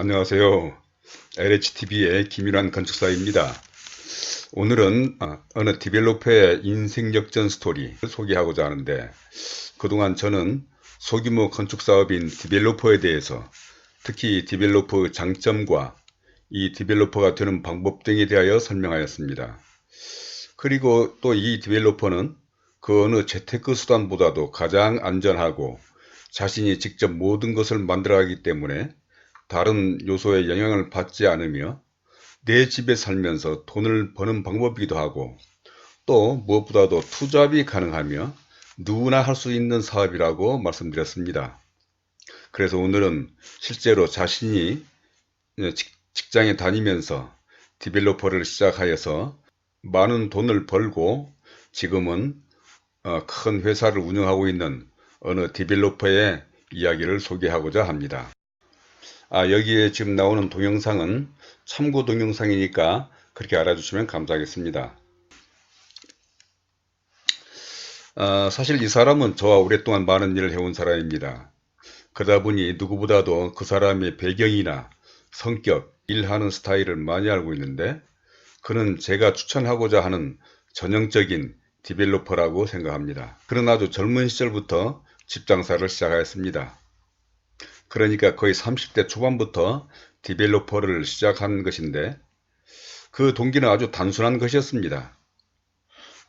안녕하세요. LHTV의 김일환 건축사입니다. 오늘은 아, 어느 디벨로퍼의 인생 역전 스토리를 소개하고자 하는데 그동안 저는 소규모 건축 사업인 디벨로퍼에 대해서 특히 디벨로퍼의 장점과 이 디벨로퍼가 되는 방법 등에 대하여 설명하였습니다. 그리고 또 이 디벨로퍼는 그 어느 재테크 수단보다도 가장 안전하고 자신이 직접 모든 것을 만들어 가기 때문에 다른 요소의 영향을 받지 않으며 내 집에 살면서 돈을 버는 방법이기도 하고 또 무엇보다도 투잡이 가능하며 누구나 할 수 있는 사업이라고 말씀드렸습니다. 그래서 오늘은 실제로 자신이 직- 직장에 다니면서 디벨로퍼를 시작하여서 많은 돈을 벌고 지금은 어, 큰 회사를 운영하고 있는 어느 디벨로퍼의 이야기를 소개하고자 합니다. 아, 여기에 지금 나오는 동영상은 참고 동영상이니까 그렇게 알아주시면 감사하겠습니다. 아, 사실 이 사람은 저와 오랫동안 많은 일을 해온 사람입니다. 그러다 보니 누구보다도 그 사람의 배경이나 성격, 일하는 스타일을 많이 알고 있는데 그는 제가 추천하고자 하는 전형적인 디벨로퍼라고 생각합니다. 그는 아주 젊은 시절부터 집 장사를 시작하였습니다. 그러니까 거의 30대 초반부터 디벨로퍼를 시작한 것인데 그 동기는 아주 단순한 것이었습니다.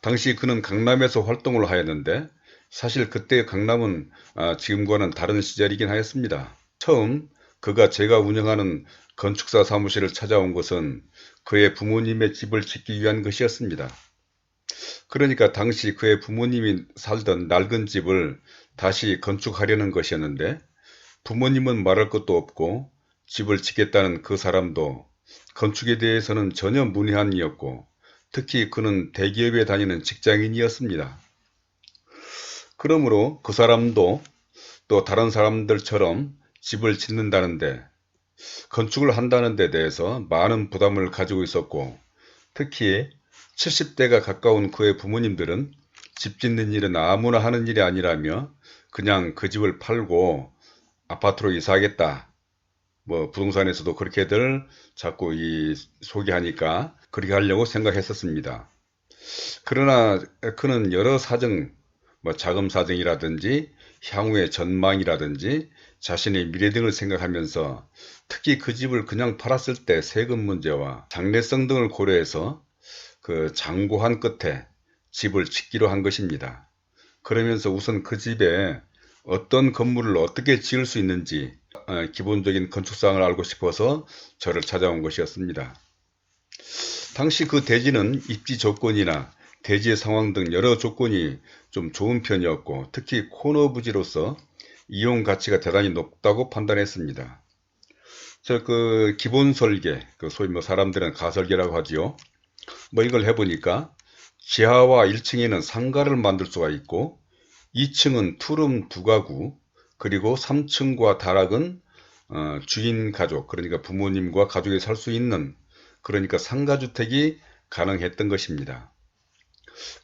당시 그는 강남에서 활동을 하였는데 사실 그때 강남은 아, 지금과는 다른 시절이긴 하였습니다. 처음 그가 제가 운영하는 건축사 사무실을 찾아온 것은 그의 부모님의 집을 짓기 위한 것이었습니다. 그러니까 당시 그의 부모님이 살던 낡은 집을 다시 건축하려는 것이었는데 부모님은 말할 것도 없고 집을 짓겠다는 그 사람도 건축에 대해서는 전혀 문외한이었고 특히 그는 대기업에 다니는 직장인이었습니다. 그러므로 그 사람도 또 다른 사람들처럼 집을 짓는다는데 건축을 한다는 데 대해서 많은 부담을 가지고 있었고 특히 70대가 가까운 그의 부모님들은 집 짓는 일은 아무나 하는 일이 아니라며 그냥 그 집을 팔고 아파트로 이사하겠다. 뭐 부동산에서도 그렇게들 자꾸 이 소개하니까 그렇게 하려고 생각했었습니다. 그러나 그는 여러 사정, 뭐 자금 사정이라든지 향후의 전망이라든지 자신의 미래 등을 생각하면서 특히 그 집을 그냥 팔았을 때 세금 문제와 장래성 등을 고려해서 그 장고한 끝에 집을 짓기로 한 것입니다. 그러면서 우선 그 집에 어떤 건물을 어떻게 지을 수 있는지 어, 기본적인 건축사항을 알고 싶어서 저를 찾아온 것이었습니다. 당시 그 대지는 입지 조건이나 대지의 상황 등 여러 조건이 좀 좋은 편이었고 특히 코너 부지로서 이용 가치가 대단히 높다고 판단했습니다. 저 그 기본 설계, 그 소위 뭐 사람들은 가설계라고 하지요. 뭐 이걸 해보니까 지하와 1층에는 상가를 만들 수가 있고 2층은 투룸 두 가구 그리고 3층과 다락은 어, 주인 가족 그러니까 부모님과 가족이 살 수 있는 그러니까 상가주택이 가능했던 것입니다.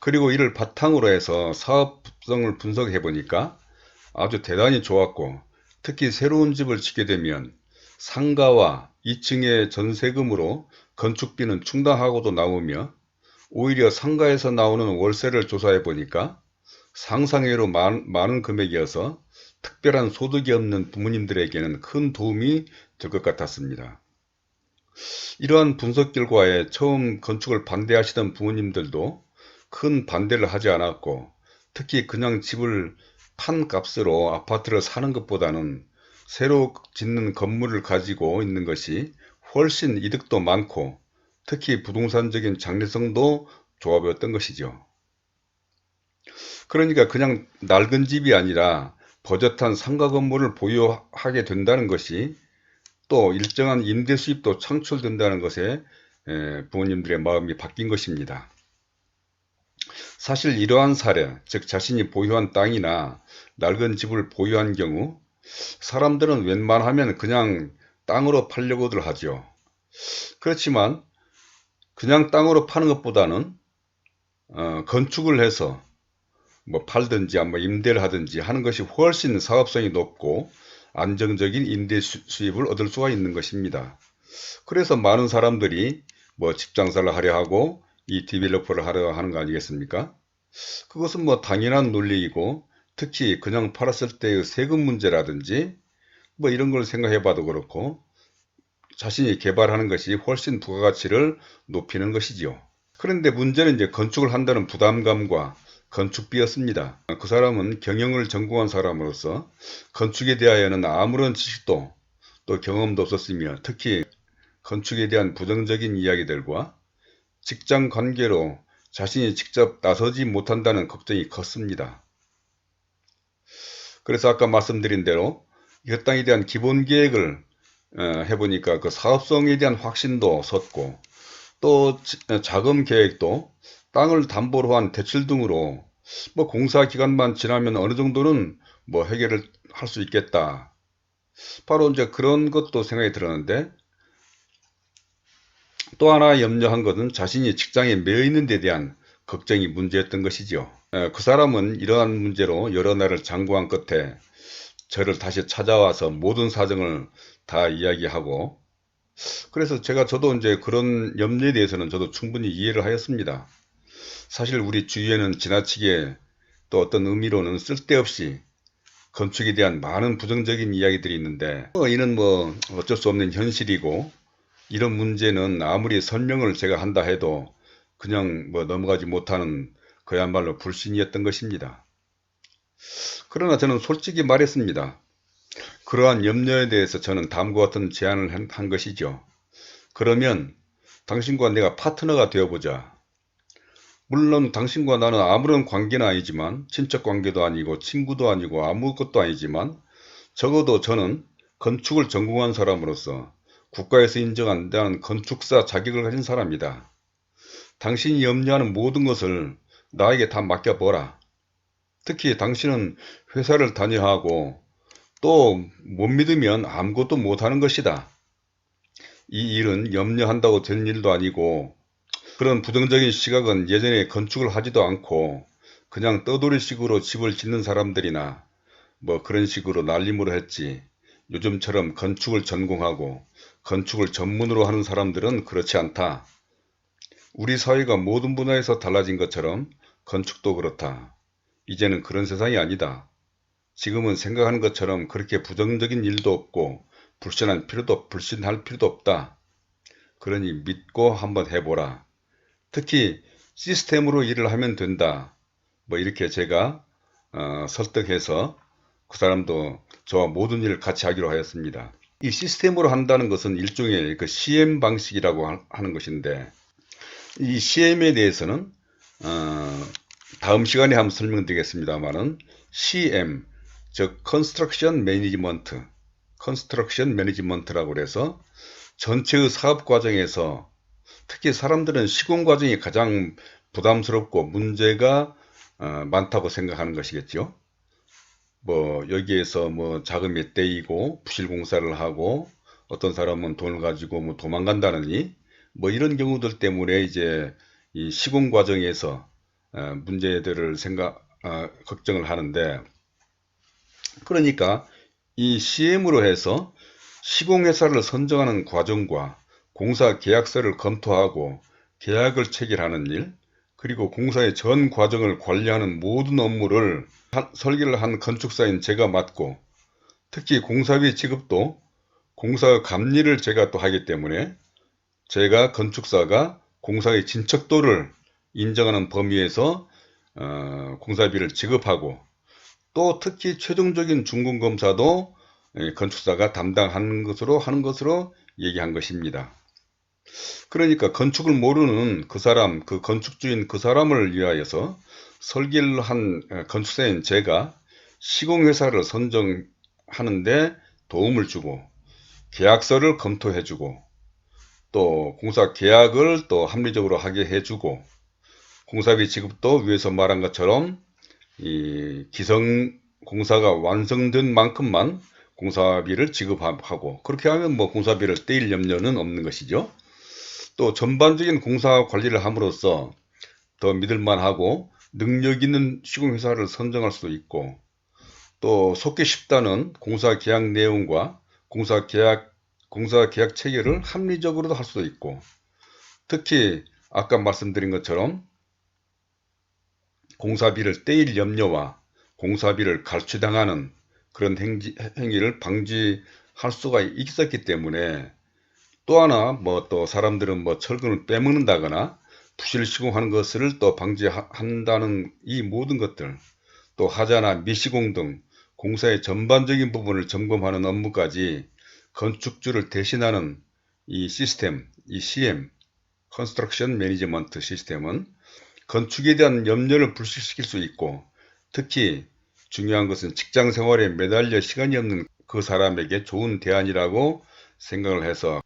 그리고 이를 바탕으로 해서 사업성을 분석해 보니까 아주 대단히 좋았고 특히 새로운 집을 짓게 되면 상가와 2층의 전세금으로 건축비는 충당하고도 나오며 오히려 상가에서 나오는 월세를 조사해 보니까 상상외로 많, 많은 금액이어서 특별한 소득이 없는 부모님들에게는 큰 도움이 될 것 같았습니다. 이러한 분석 결과에 처음 건축을 반대하시던 부모님들도 큰 반대를 하지 않았고 특히 그냥 집을 판 값으로 아파트를 사는 것보다는 새로 짓는 건물을 가지고 있는 것이 훨씬 이득도 많고 특히 부동산적인 장래성도 보였던 것이죠. 그러니까 그냥 낡은 집이 아니라 버젓한 상가 건물을 보유하게 된다는 것이 또 일정한 임대 수입도 창출된다는 것에 에, 부모님들의 마음이 바뀐 것입니다. 사실 이러한 사례, 즉 자신이 보유한 땅이나 낡은 집을 보유한 경우 사람들은 웬만하면 그냥 땅으로 팔려고들 하죠. 그렇지만 그냥 땅으로 파는 것보다는 어, 건축을 해서 뭐 팔든지 아마 임대를 하든지 하는 것이 훨씬 사업성이 높고 안정적인 임대 수- 수입을 얻을 수가 있는 것입니다. 그래서 많은 사람들이 뭐 집장사를 하려 하고 이 디벨로퍼를 하려 하는 거 아니겠습니까? 그것은 뭐 당연한 논리이고 특히 그냥 팔았을 때의 세금 문제라든지 뭐 이런 걸 생각해 봐도 그렇고 자신이 개발하는 것이 훨씬 부가가치를 높이는 것이지요. 그런데 문제는 이제 건축을 한다는 부담감과 건축비였습니다. 그 사람은 경영을 전공한 사람으로서 건축에 대하여는 아무런 지식도 또 경험도 없었으며 특히 건축에 대한 부정적인 이야기들과 직장 관계로 자신이 직접 나서지 못한다는 걱정이 컸습니다. 그래서 아까 말씀드린 대로 협당에 대한 기본 계획을 어, 해보니까 그 사업성에 대한 확신도 섰고 또 지- 어, 자금 계획도 땅을 담보로 한 대출 등으로 뭐 공사 기간만 지나면 어느 정도는 뭐 해결을 할 수 있겠다. 바로 이제 그런 것도 생각이 들었는데 또 하나 염려한 것은 자신이 직장에 매여 있는 데 대한 걱정이 문제였던 것이죠. 에, 그 사람은 이러한 문제로 여러 날을 장구한 끝에 저를 다시 찾아와서 모든 사정을 다 이야기하고 그래서 제가 저도 이제 그런 염려에 대해서는 저도 충분히 이해를 하였습니다. 사실 우리 주위에는 지나치게 또 어떤 의미로는 쓸데없이 건축에 대한 많은 부정적인 이야기들이 있는데 뭐 이는 뭐 어쩔 수 없는 현실이고 이런 문제는 아무리 설명을 제가 한다 해도 그냥 뭐 넘어가지 못하는 그야말로 불신이었던 것입니다. 그러나 저는 솔직히 말했습니다. 그러한 염려에 대해서 저는 다음과 같은 제안을 한, 한 것이죠. 그러면 당신과 내가 파트너가 되어보자. 물론 당신과 나는 아무런 관계는 아니지만 친척 관계도 아니고 친구도 아니고 아무것도 아니지만 적어도 저는 건축을 전공한 사람으로서 국가에서 인정한 나는 건축사 자격을 가진 사람이다. 당신이 염려하는 모든 것을 나에게 다 맡겨보라. 특히 당신은 회사를 다녀야 하고 또 못 믿으면 아무것도 못하는 것이다. 이 일은 염려한다고 된 일도 아니고 그런 부정적인 시각은 예전에 건축을 하지도 않고 그냥 떠돌이식으로 집을 짓는 사람들이나 뭐 그런 식으로 날림으로 했지 요즘처럼 건축을 전공하고 건축을 전문으로 하는 사람들은 그렇지 않다. 우리 사회가 모든 분야에서 달라진 것처럼 건축도 그렇다. 이제는 그런 세상이 아니다. 지금은 생각하는 것처럼 그렇게 부정적인 일도 없고 불신할 필요도 불신할 필요도 없다. 그러니 믿고 한번 해보라. 특히 시스템으로 일을 하면 된다. 뭐 이렇게 제가 어, 설득해서 그 사람도 저와 모든 일을 같이 하기로 하였습니다. 이 시스템으로 한다는 것은 일종의 그 CM 방식이라고 하- 하는 것인데 이 CM에 대해서는 어, 다음 시간에 한번 설명드리겠습니다만은 CM 즉 Construction Management, Construction Management라고 그래서 전체의 사업 과정에서 특히 사람들은 시공 과정이 가장 부담스럽고 문제가 어, 많다고 생각하는 것이겠죠. 뭐 여기에서 뭐 자금이 떼이고 부실 공사를 하고 어떤 사람은 돈을 가지고 뭐 도망간다느니 뭐 이런 경우들 때문에 이제 이 시공 과정에서 어, 문제들을 생각 어, 걱정을 하는데 그러니까 이 CM으로 해서 시공회사를 선정하는 과정과 공사 계약서를 검토하고 계약을 체결하는 일, 그리고 공사의 전 과정을 관리하는 모든 업무를 한- 설계를 한 건축사인 제가 맡고 특히 공사비 지급도 공사 감리를 제가 또 하기 때문에 제가 건축사가 공사의 진척도를 인정하는 범위에서 어, 공사비를 지급하고 또 특히 최종적인 준공 검사도 예, 건축사가 담당하는 것으로 하는 것으로 얘기한 것입니다. 그러니까 건축을 모르는 그 사람, 그 건축주인 그 사람을 위하여서 설계를 한 어, 건축사인 제가 시공회사를 선정하는데 도움을 주고 계약서를 검토해 주고 또 공사 계약을 또 합리적으로 하게 해주고 공사비 지급도 위에서 말한 것처럼 이 기성 공사가 완성된 만큼만 공사비를 지급하고 그렇게 하면 뭐 공사비를 떼일 염려는 없는 것이죠. 또 전반적인 공사 관리를 함으로써 더 믿을만하고 능력 있는 시공회사를 선정할 수도 있고 또 속기 쉽다는 공사 계약 내용과 공사 계약 공사 계약 체계를 합리적으로도 할 수도 있고 특히 아까 말씀드린 것처럼 공사비를 떼일 염려와 공사비를 갈취당하는 그런 행지, 행위를 방지할 수가 있었기 때문에 또 하나 뭐 또 사람들은 뭐 철근을 빼먹는다거나 부실 시공하는 것을 또 방지한다는 이 모든 것들 또 하자나 미시공 등 공사의 전반적인 부분을 점검하는 업무까지 건축주를 대신하는 이 시스템, 이 CM, 컨스트럭션 매니지먼트 시스템은 건축에 대한 염려를 불식시킬 수 있고 특히 중요한 것은 직장 생활에 매달려 시간이 없는 그 사람에게 좋은 대안이라고 생각을 해서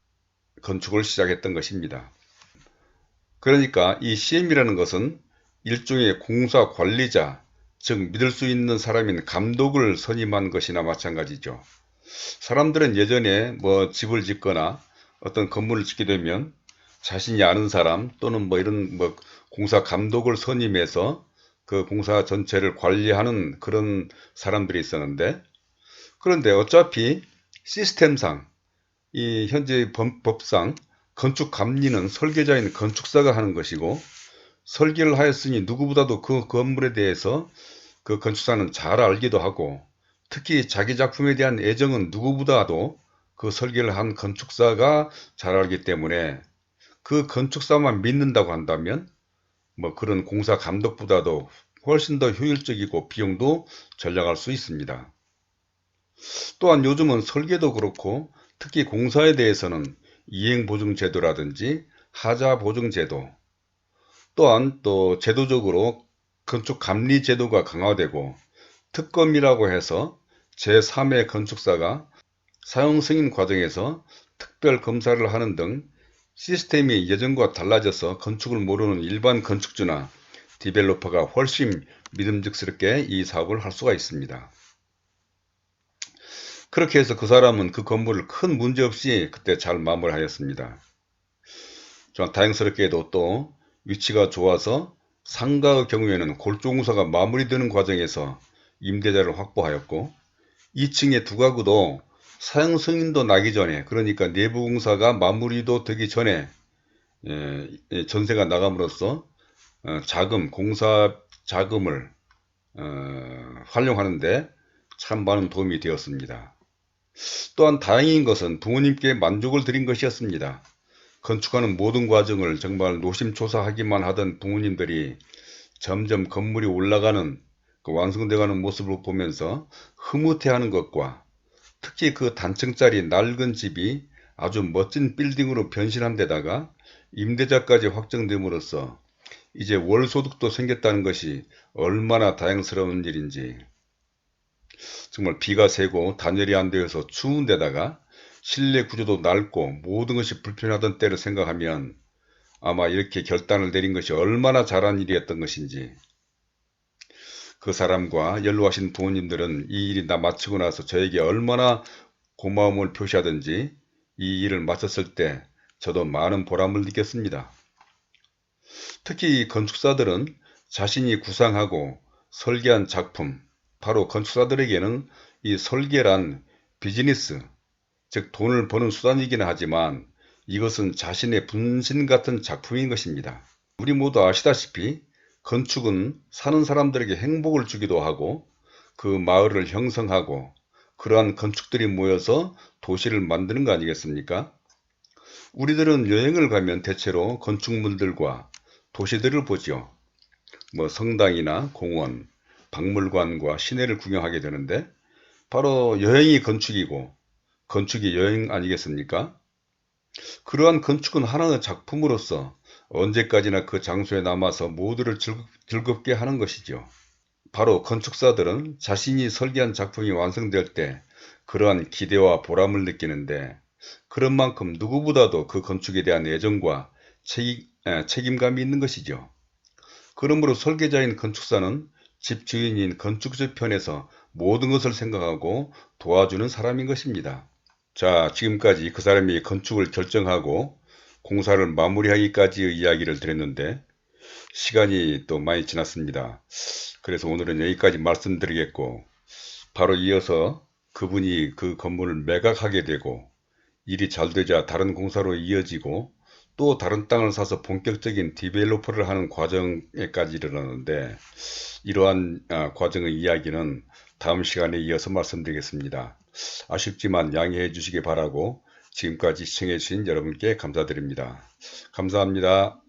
건축을 시작했던 것입니다. 그러니까 이 CM이라는 것은 일종의 공사 관리자, 즉 믿을 수 있는 사람인 감독을 선임한 것이나 마찬가지죠. 사람들은 예전에 뭐 집을 짓거나 어떤 건물을 짓게 되면 자신이 아는 사람 또는 뭐 이런 뭐 공사 감독을 선임해서 그 공사 전체를 관리하는 그런 사람들이 있었는데 그런데 어차피 시스템상 이 현재 법상 건축 감리는 설계자인 건축사가 하는 것이고 설계를 하였으니 누구보다도 그 건물에 대해서 그 건축사는 잘 알기도 하고 특히 자기 작품에 대한 애정은 누구보다도 그 설계를 한 건축사가 잘 알기 때문에 그 건축사만 믿는다고 한다면 뭐 그런 공사 감독보다도 훨씬 더 효율적이고 비용도 절약할 수 있습니다. 또한 요즘은 설계도 그렇고 특히 공사에 대해서는 이행보증제도라든지 하자보증제도 또한 또 제도적으로 건축감리제도가 강화되고 특검이라고 해서 제3의 건축사가 사용승인 과정에서 특별 검사를 하는 등 시스템이 예전과 달라져서 건축을 모르는 일반 건축주나 디벨로퍼가 훨씬 믿음직스럽게 이 사업을 할 수가 있습니다. 그렇게 해서 그 사람은 그 건물을 큰 문제 없이 그때 잘 마무리하였습니다. 다행스럽게도 또 위치가 좋아서 상가의 경우에는 골조공사가 마무리되는 과정에서 임대자를 확보하였고 2층의 두 가구도 사용 승인도 나기 전에 그러니까 내부 공사가 마무리도 되기 전에 예, 예, 전세가 나감으로써 어, 자금 공사 자금을 어, 활용하는데 참 많은 도움이 되었습니다. 또한 다행인 것은 부모님께 만족을 드린 것이었습니다. 건축하는 모든 과정을 정말 노심초사하기만 하던 부모님들이 점점 건물이 올라가는 그 완성돼가는 모습을 보면서 흐뭇해하는 것과 특히 그 단층짜리 낡은 집이 아주 멋진 빌딩으로 변신한 데다가 임대자까지 확정됨으로써 이제 월 소득도 생겼다는 것이 얼마나 다행스러운 일인지 정말 비가 새고 단열이 안 되어서 추운 데다가 실내 구조도 낡고 모든 것이 불편하던 때를 생각하면 아마 이렇게 결단을 내린 것이 얼마나 잘한 일이었던 것인지 그 사람과 연로하신 부모님들은 이 일이 다 마치고 나서 저에게 얼마나 고마움을 표시하든지 이 일을 마쳤을 때 저도 많은 보람을 느꼈습니다. 특히 건축사들은 자신이 구상하고 설계한 작품, 바로 건축사들에게는 이 설계란 비즈니스, 즉 돈을 버는 수단이기는 하지만 이것은 자신의 분신 같은 작품인 것입니다. 우리 모두 아시다시피 건축은 사는 사람들에게 행복을 주기도 하고 그 마을을 형성하고 그러한 건축들이 모여서 도시를 만드는 거 아니겠습니까? 우리들은 여행을 가면 대체로 건축물들과 도시들을 보죠. 뭐 성당이나 공원, 박물관과 시내를 구경하게 되는데 바로 여행이 건축이고 건축이 여행 아니겠습니까? 그러한 건축은 하나의 작품으로서 언제까지나 그 장소에 남아서 모두를 즐겁, 게 하는 것이죠. 바로 건축사들은 자신이 설계한 작품이 완성될 때 그러한 기대와 보람을 느끼는데 그런 만큼 누구보다도 그 건축에 대한 애정과 책임, 책임감이 있는 것이죠. 그러므로 설계자인 건축사는 집주인인 건축주 편에서 모든 것을 생각하고 도와주는 사람인 것입니다. 자, 지금까지 그 사람이 건축을 결정하고 공사를 마무리하기까지의 이야기를 드렸는데 시간이 또 많이 지났습니다. 그래서 오늘은 여기까지 말씀드리겠고 바로 이어서 그분이 그 건물을 매각하게 되고 일이 잘 되자 다른 공사로 이어지고 또 다른 땅을 사서 본격적인 디벨로퍼를 하는 과정에까지 이르렀는데 이러한 아, 과정의 이야기는 다음 시간에 이어서 말씀드리겠습니다. 아쉽지만 양해해 주시기 바라고 지금까지 시청해 주신 여러분께 감사드립니다. 감사합니다.